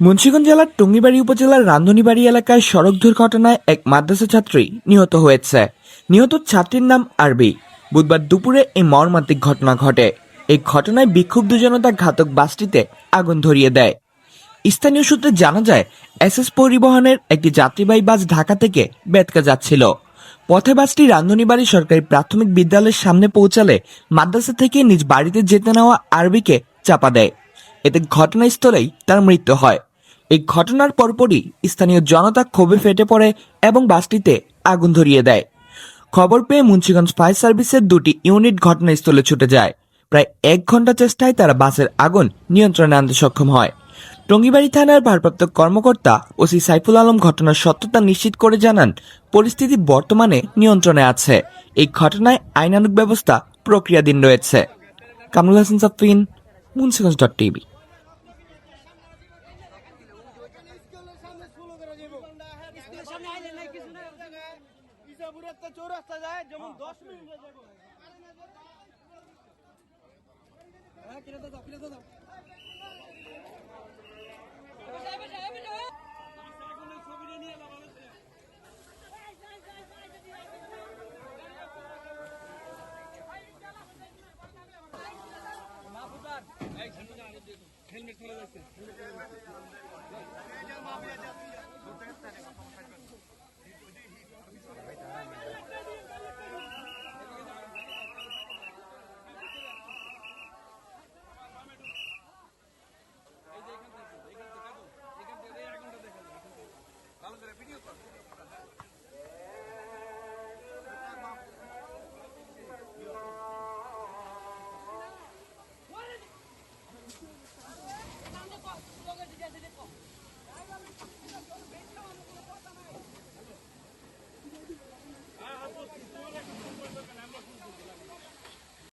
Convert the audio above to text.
মুন্সিগঞ্জ জেলার টঙ্গিবাড়ি উপজেলার রান্ধনীবাড়ি এলাকায় সড়ক দুর্ঘটনায় এক মাদ্রাসা ছাত্রী নিহত হয়েছে। নিহত ছাত্রীর নাম আরবি। বুধবার দুপুরে এই মর্মান্তিক ঘটনা ঘটে। এই ঘটনায় বিক্ষুব্ধ জনতা ঘাতক বাসটিতে আগুন ধরিয়ে দেয়। স্থানীয় সূত্রে জানা যায়, এসএস পরিবহনের একটি যাত্রীবাহী বাস ঢাকা থেকে বেতকা যাচ্ছিল। পথে বাসটি রান্ধনীবাড়ি সরকারি প্রাথমিক বিদ্যালয়ের সামনে পৌঁছালে মাদ্রাসা থেকে নিজ বাড়িতে যেতে নেওয়া আরবিকে চাপা দেয়। এতে ঘটনাস্থলেই তার মৃত্যু হয়। এই ঘটনার পরপরই স্থানীয় জনতা ক্ষোভে ফেটে পড়ে এবং বাসটিতে আগুন ধরিয়ে দেয়। খবর পেয়ে মুন্সিগঞ্জ ফায়ার সার্ভিসের দুটি ইউনিট ঘটনাস্থলে ছুটে যায়। প্রায় এক ঘণ্টা চেষ্টায় তারা বাসের আগুন নিয়ন্ত্রণে আনতে সক্ষম হয়। টঙ্গিবাড়ি থানার ভারপ্রাপ্ত কর্মকর্তা ওসি সাইফুল আলম ঘটনার সত্যতা নিশ্চিত করে জানান, পরিস্থিতি বর্তমানে নিয়ন্ত্রণে আছে। এই ঘটনায় আইনানুগ ব্যবস্থা প্রক্রিয়াধীন রয়েছে। Kamrul Hasan Safin Munshiganj dot TV. স্কুলের সামনে আইলে নাই কিছু নাই ইসাপুরে একটা চৌরাস্তা যায় যেমন দশ মিনিট যাবো হ্যাঁ কিনে দাও কিনে দাও হেলমেট ফেলে যাচ্ছে